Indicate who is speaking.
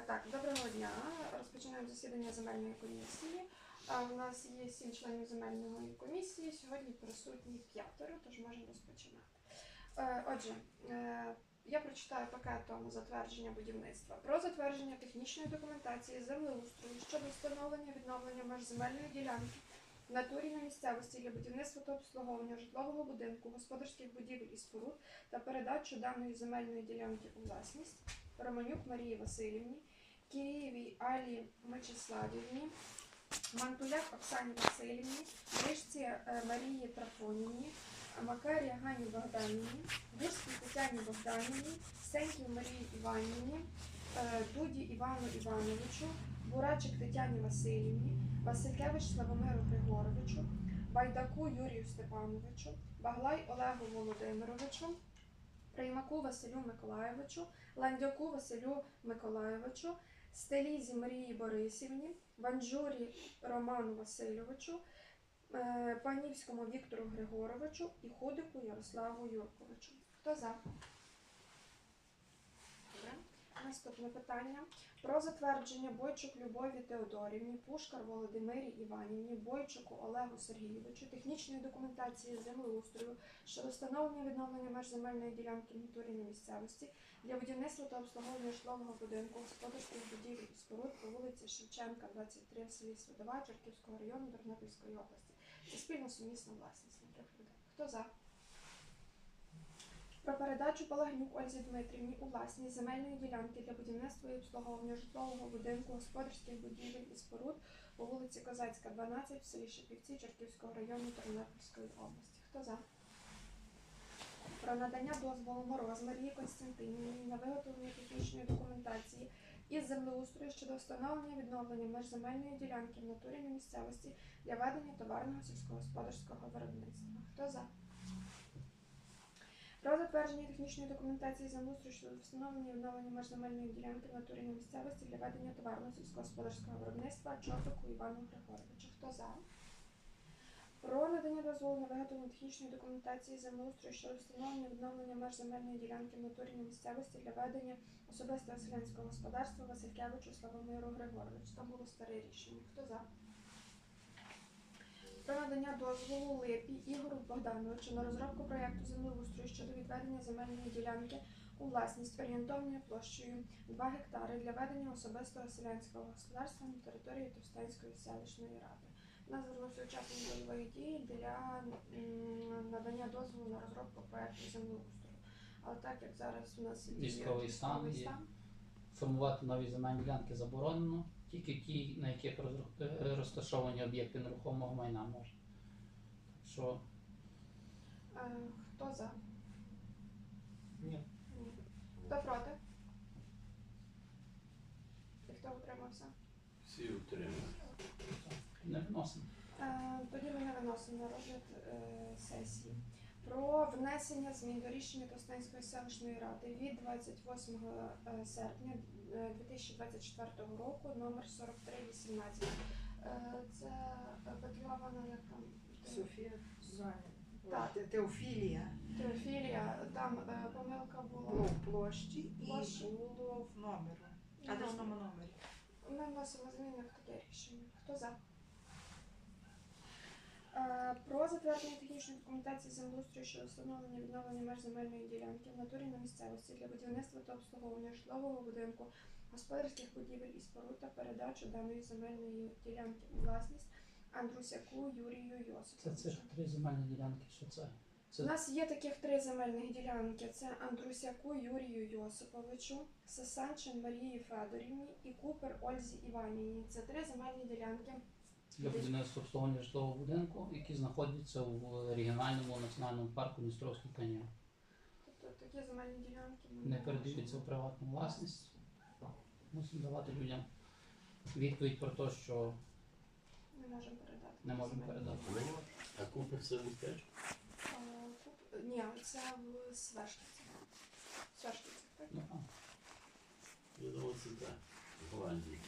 Speaker 1: Е, Так, доброго дня. Розпочинаємо засідання земельної комісії. Е, У нас є сім членів земельної комісії. Сьогодні присутні п'ятеро, тож можемо розпочинати. Е, Отже, я прочитаю пакетом затвердження будівництва про затвердження технічної документації землеустрою щодо встановлення відновлення меж земельної ділянки в натурі на місцевості для будівництва та обслуговування житлового будинку, господарських будівель і споруд та передачу даної земельної ділянки у власність Романюк Марії Васильівні, Кирієвій Алі Мечиславівні, Мантуляк Оксані Васильівні, Рижці е, Марії Трафонівні, Макарі Гані Богданівні, Гурській Тетяні Богданівні, Сенькій Марії Іванівні, е, Дуді Івану Івановичу, Бурачик Тетяні Васильівні, Василькевич Славомиру Григоровичу, Байдаку Юрію Степановичу, Баглай Олегу Володимировичу, Приймаку Василю Миколайовичу, Ландяку Василю Миколайовичу, Стелізі Марії Борисівні, Банджурі Роману Васильовичу, е, Панівському Віктору Григоровичу і Худику Ярославу Юрковичу. Хто за? Наступне питання про затвердження Бойчук Любові Теодорівні, Пушкар Володимирі Іванівні, Бойчуку Олегу Сергійовичу, технічної документації землеустрою щодо встановлення відновлення меж земельної ділянки в натурі на місцевості для будівництва та обслуговування житлового будинку, господарських будівель і споруд по вулиці Шевченка, 23 в селі Свидова, Черківського району Тернопільської області. Це спільно сумісна власність трьох людей. Хто за? Передачу Палагнюк Ользі Дмитрівні у власність земельної ділянки для будівництва і обслуговування житлового будинку, господарських будівель і споруд по вулиці Козацька, 12 в селі Шепівці Черківського району Тернопільської області. Хто за? Про надання дозволу Мороз Марії Константинівні на виготовлення технічної документації із землеустрою щодо встановлення відновлення меж земельної ділянки в натурі на місцевості для ведення товарного сільськогосподарського виробництва. Хто за? Про затвердження технічної документації землеустрою щодо встановлення і відновлення меж земельної ділянки в натурі на місцевості для ведення товарного сільськогосподарського виробництва Чортику Івану Григоровичу. Хто за? Про надання дозволу на виготовлення технічної документації землеустрою щодо встановлення і відновлення меж земельної ділянки в натурі на місцевості для ведення особистого селянського господарства Василькевичу Славомиру Григоровичу. Там було старе рішення. Хто за? Надання дозволу Липі Ігору Богдановичу на розробку проєкту землеустрою щодо відведення земельної ділянки у власність орієнтовною площею 2 гектари для ведення особистого селянського господарства на території Товстенської селищної ради. У нас звернувся учасник бойової дії для надання дозволу на розробку проєкту землеустрою. Але так як зараз у нас є
Speaker 2: Військовий стан
Speaker 1: стан,
Speaker 2: Формувати нові земельні ділянки заборонено, тільки ті, на яких е, розташовані об'єкти нерухомого майна можна. Що
Speaker 1: е, хто за?
Speaker 3: Ні.
Speaker 1: Ні. Хто проти? І хто утримався?
Speaker 3: Всі утримали.
Speaker 2: не вносимо.
Speaker 1: Е, Тоді ми не виносимо на розгляд е, сесії. Про внесення змін до рішення Тосненської селищної ради від 28 е, серпня е, 2024 року номер 4318. Е, Це е, Петльована як там
Speaker 4: Софія
Speaker 1: Так.
Speaker 4: Те- Теофілія
Speaker 1: Теофілія, там е, помилка
Speaker 4: було
Speaker 1: була.
Speaker 4: в площі і
Speaker 1: Площі.
Speaker 4: було в номеру. Адресному номері.
Speaker 1: Ми вносимо зміни в таке рішення. Хто за? Е, Про затвердження технічної документації землеустрою щодо встановлення відновлення меж земельної ділянки в натурі на місцевості для будівництва та обслуговування житлового будинку, господарських будівель і споруд та передачу даної земельної ділянки у власність Андрусяку Юрію
Speaker 2: Це
Speaker 1: Йосиповичу.
Speaker 2: цих три земельні ділянки, що це? це?
Speaker 1: У нас є таких три земельних ділянки: це Андрусяку Юрію Йосиповичу, Сасанчин Марії Федорівні і Купер Ользі Іванівні. Це три земельні ділянки.
Speaker 2: для будівництва обслуговування житлового будинку, які знаходяться в регіональному національному парку Дністровський каньйон.
Speaker 1: Тобто такі земельні ділянки
Speaker 2: Не передаються в приватну власність. Мусимо давати людям відповідь про те, що
Speaker 1: не можемо передати.
Speaker 2: не можемо передати.
Speaker 3: А купив це в
Speaker 1: теж? Куп- Ні, це в Свершниці. Свершниці, так?
Speaker 2: Ну, а,
Speaker 3: Я думав, це так. В Голландії.